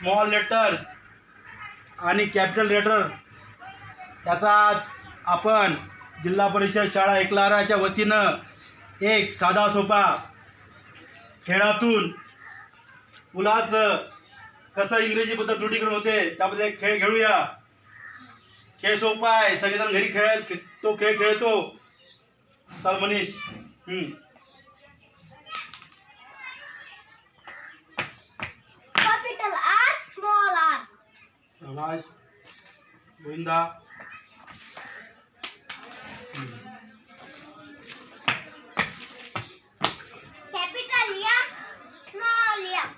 Small letters आणि capital letter. त्याचा आज आपण जिल्हा परिषद शाळा एकलाराच्या वतीनं एक साधा सोपा खेळातून मुलाचं कसं इंग्रजीबद्दल त्रुटीकरण होते त्याबद्दल एक खेळ खेळूया. खेळ सोपा आहे सगळेजण घरी खेळ तो खेळ खेळतो. चल मनीष. आवाज Govinda Capital M, small m.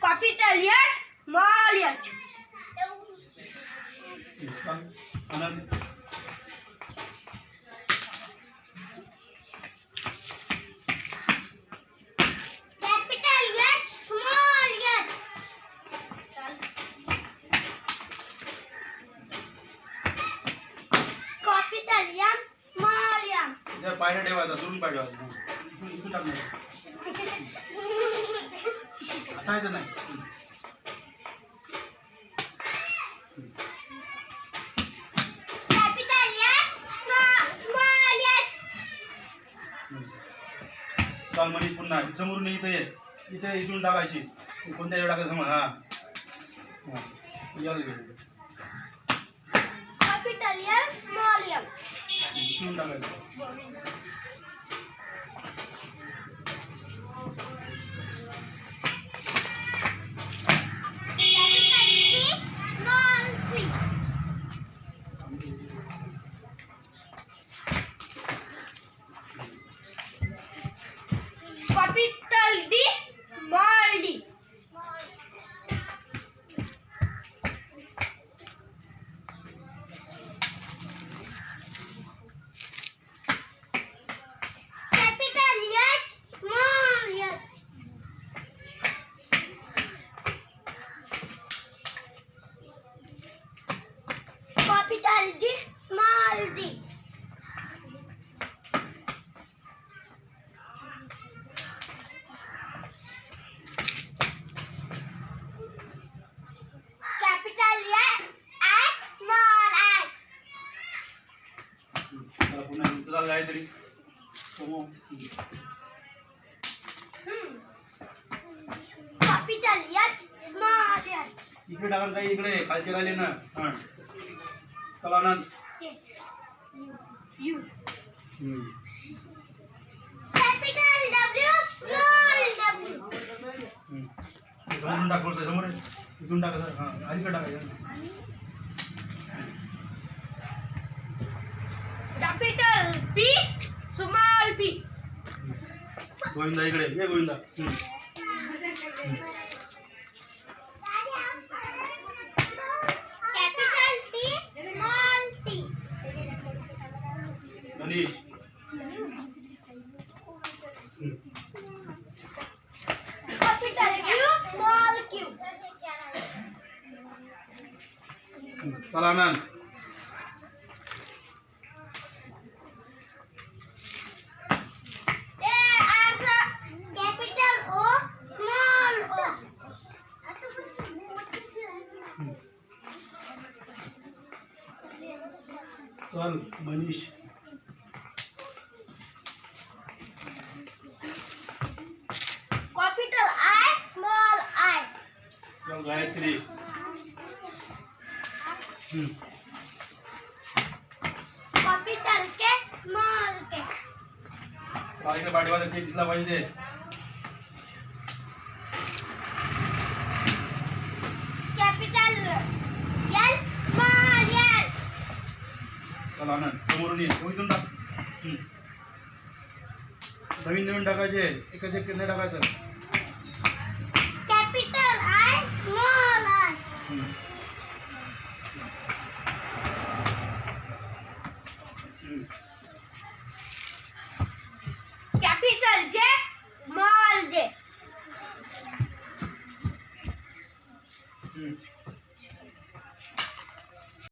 Capital H, small h. चल, पायऱ्या ठेवायचा सोडून पाहिजे असायचं नाही. चाल पुन्हा समोरून इथे ये. इथे इथून टाकायची. कोणत्या टाकायचं मग हा. यायला Italian smolium. समोर हम्म. Hmm. Capital H, small h. इकडे टाका काही इकडे खालचे राहिले ना हा चला आनंद. Capital W, small w. हम्म. समोरून टाक बोलतोय समोर ये. इथून टाकायचं हाँ अलीकडे टाकायचं P, small p. गोविंदा इकडे ये गोविंदा हम्म. Small t. मनीष हम्म. Capital Q, small q. हम्म. चला आनंद चल Manish Capital I, small i. चल Gayatri. Capital K, small k. चला इकडे पाठीवाला दिसला पाहिजे चला ना समोरून ये. समजून टाक. हम्म. नवीन नवीन टाकायचे. एकाचे किती टाकायचं. Capital I small I capital J small J